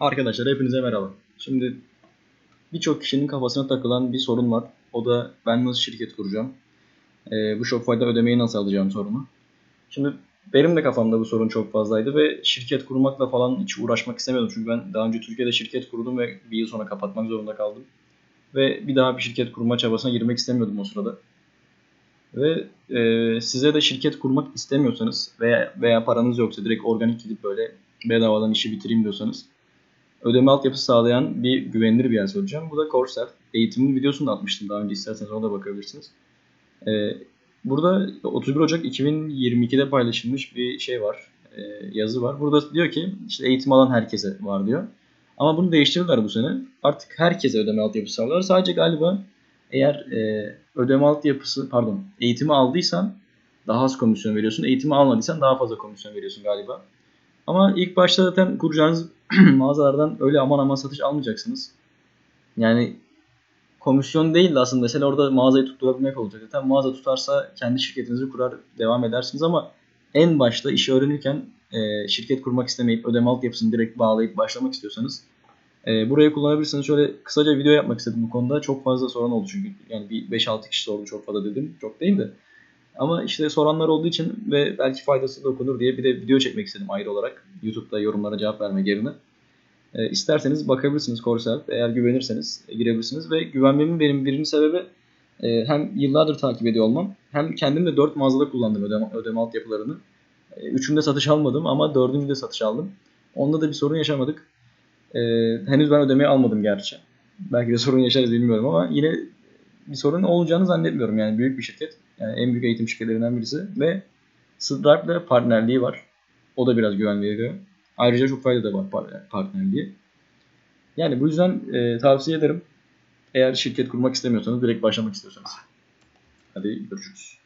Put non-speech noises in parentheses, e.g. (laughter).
Arkadaşlar hepinize merhaba. Şimdi birçok kişinin kafasına takılan bir sorun var. O da ben nasıl şirket kuracağım? Ee, bu Shopify'da ödemeyi nasıl alacağım sorunu. Şimdi benim de kafamda bu sorun çok fazlaydı ve şirket kurmakla falan hiç uğraşmak istemiyordum. Çünkü ben daha önce Türkiye'de şirket kurdum ve bir yıl sonra kapatmak zorunda kaldım. Ve bir daha bir şirket kurma çabasına girmek istemiyordum o sırada. Ve e, size de şirket kurmak istemiyorsanız veya veya paranız yoksa direkt organik gidip böyle bedavadan işi bitireyim diyorsanız ödeme altyapısı sağlayan bir güvenilir bir yer söyleyeceğim. Bu da Coursera. Eğitimin videosunu da atmıştım daha önce isterseniz ona da bakabilirsiniz. Ee, burada 31 Ocak 2022'de paylaşılmış bir şey var. e, yazı var. Burada diyor ki işte eğitim alan herkese var diyor. Ama bunu değiştirdiler bu sene. Artık herkese ödeme altyapısı sağlar. Sadece galiba eğer e, ödeme altyapısı pardon eğitimi aldıysan daha az komisyon veriyorsun. Eğitimi almadıysan daha fazla komisyon veriyorsun galiba. Ama ilk başta zaten kuracağınız (clears throat) mağazalardan öyle aman aman satış almayacaksınız. Yani komisyon değil de aslında mesela orada mağazayı tutturabilmek olacak. Zaten mağaza tutarsa kendi şirketinizi kurar devam edersiniz ama en başta işi öğrenirken e, şirket kurmak istemeyip ödeme altyapısını direkt bağlayıp başlamak istiyorsanız e, burayı kullanabilirsiniz. Şöyle kısaca video yapmak istedim bu konuda. Çok fazla soran oldu çünkü. Yani bir 5-6 kişi sordu çok fazla dedim. Çok değil de. Ama işte soranlar olduğu için ve belki faydası dokunur diye bir de video çekmek istedim ayrı olarak. YouTube'da yorumlara cevap vermek yerine. E, isterseniz bakabilirsiniz Coursera. Eğer güvenirseniz e, girebilirsiniz. Ve güvenmemin benim birinci sebebi e, hem yıllardır takip ediyor olmam hem kendim de 4 mağazada kullandım ödeme, ödeme altyapılarını. E, üçünde satış almadım ama dördüncüde satış aldım. Onda da bir sorun yaşamadık. E, henüz ben ödemeyi almadım gerçi. Belki de sorun yaşarız bilmiyorum ama yine bir sorun olacağını zannetmiyorum. Yani büyük bir şirket. Yani en büyük eğitim şirketlerinden birisi. Ve Stripe'le partnerliği var. O da biraz güven veriyor. Ayrıca Shopify'da da var par- partnerliği. Yani bu yüzden e, tavsiye ederim. Eğer şirket kurmak istemiyorsanız direkt başlamak istiyorsanız. Hadi görüşürüz.